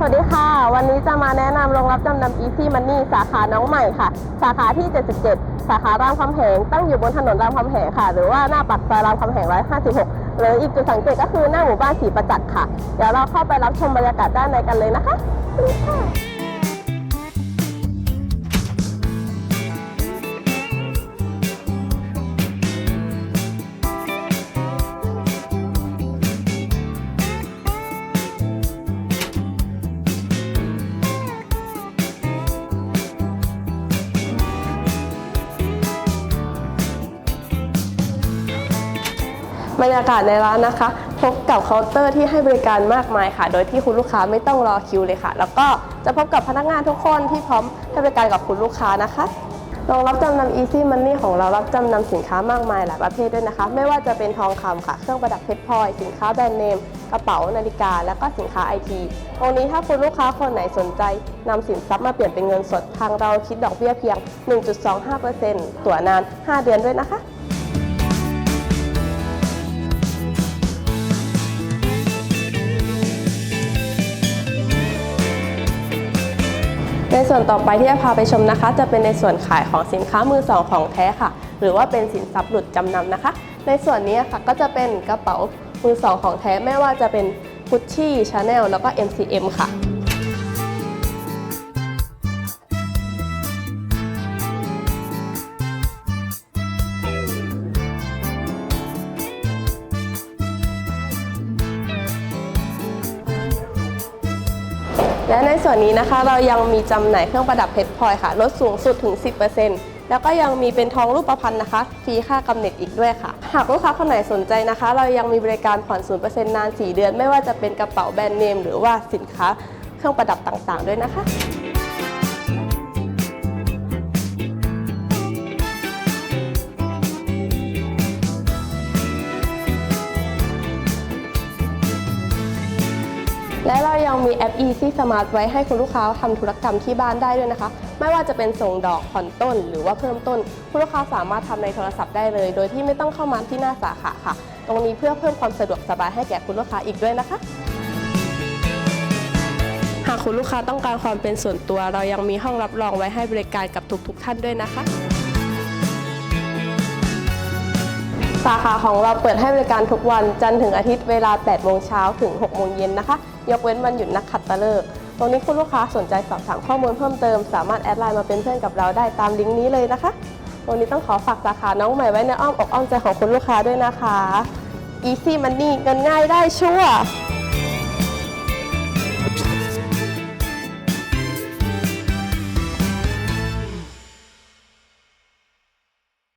สวัสดีค่ะ วันนี้จะมาแนะนำโรงรับจำนำ Easy Money สาขาน้องใหม่ค่ะ สาขาที่ 77 สาขารามคำแหง ตั้งอยู่บนถนนรามคำแหงค่ะ หรือว่าหน้าปากซอยรามคำแหง 156 หรืออีกจุดสังเกตก็คือหน้าหมู่บ้านศรีประจักษ์ค่ะ เดี๋ยวเราเข้าไปรับชมบรรยากาศด้านในกันเลยนะคะ บรรยากาศในร้านนะคะ พบกับเคาน์เตอร์ที่ให้บริการมากมายค่ะ โดยที่คุณลูกค้าไม่ต้องรอคิวเลยค่ะ แล้วก็จะพบกับพนักงานทุกคนที่พร้อมให้บริการกับคุณลูกค้านะคะโรงรับจำนำ Easy Money ของเรารับจำนำสินค้ามากมายหลายประเภทด้วยนะคะ ไม่ว่าจะเป็นทองคำค่ะ เครื่องประดับเพชรพลอย สินค้าแบรนด์เนม กระเป๋า นาฬิกา และก็สินค้าไอทีตรงนี้ถ้าคุณลูกค้าคนไหนสนใจนำสินทรัพย์มาเปลี่ยนเป็นเงินสด ทางเราคิดดอกเบี้ยเพียง 1.25%ตั๋วนาน 5 เดือนด้วยนะคะ ในส่วนต่อไปที่จะพาไปชมนะคะ จะเป็นในส่วนขายของสินค้ามือสองของแท้ค่ะ หรือว่าเป็นสินทรัพย์หลุดจำนำนะคะ ในส่วนนี้ค่ะก็จะเป็นกระเป๋ามือสองของแท้ไม่ว่าจะเป็นกุชชี่ชาแนลแล้วก็ MCM ค่ะ และในส่วนนี้นะคะเรายังมีจำหน่ายเครื่องประดับเพชรพลอยค่ะ ลดสูงสุดถึง 10%แล้วก็ยังมีเป็นทองรูปพรรณนะคะ ฟรีค่ากำเนิดอีกด้วยค่ะ หากลูกค้าคนไหนสนใจนะคะ เรายังมีบริการผ่อน 0%นาน 4 เดือน ไม่ว่าจะเป็นกระเป๋าแบรนด์เนม หรือว่าสินค้าเครื่องประดับต่างๆ ด้วยนะคะ และเรายังมีแอป Easy Smart ไว้ให้คุณลูกค้าทำธุรกรรมที่บ้านได้ด้วยนะคะ ไม่ว่าจะเป็นส่งดอกผ่อนต้น หรือว่าเพิ่มต้น คุณลูกค้าสามารถทำในโทรศัพท์ได้เลย โดยที่ไม่ต้องเข้ามาที่หน้าสาขาค่ะ ตรงนี้เพื่อเพิ่มความสะดวกสบายให้แก่คุณลูกค้าอีกด้วยนะคะ หากคุณลูกค้าต้องการความเป็นส่วนตัว เรายังมีห้องรับรองไว้ให้บริการกับทุกๆ ท่านด้วยนะคะาขาของเราเปิดให้บริการทุกวันจันทร์ถึงอาทิตย์เวลา 8 โมงเช้าถึง 6 โมงเย็นนะคะ ยกเว้นวันหยุดนักขัตฤกษ์ตรงนี้คุณลูกค้าสนใจสอบถามข้อมูลเพิ่มเติม สามารถแอดไลน์มาเป็นเพื่อนกับเราได้ตามลิงก์นี้เลยนะคะตรงนี้ต้องขอฝากสาขาน้องใหม่ไว้ในอ้อมอกอ้อมใจของคุณลูกค้าด้วยนะคะ Easy Money เงินง่ายได้ชัวร์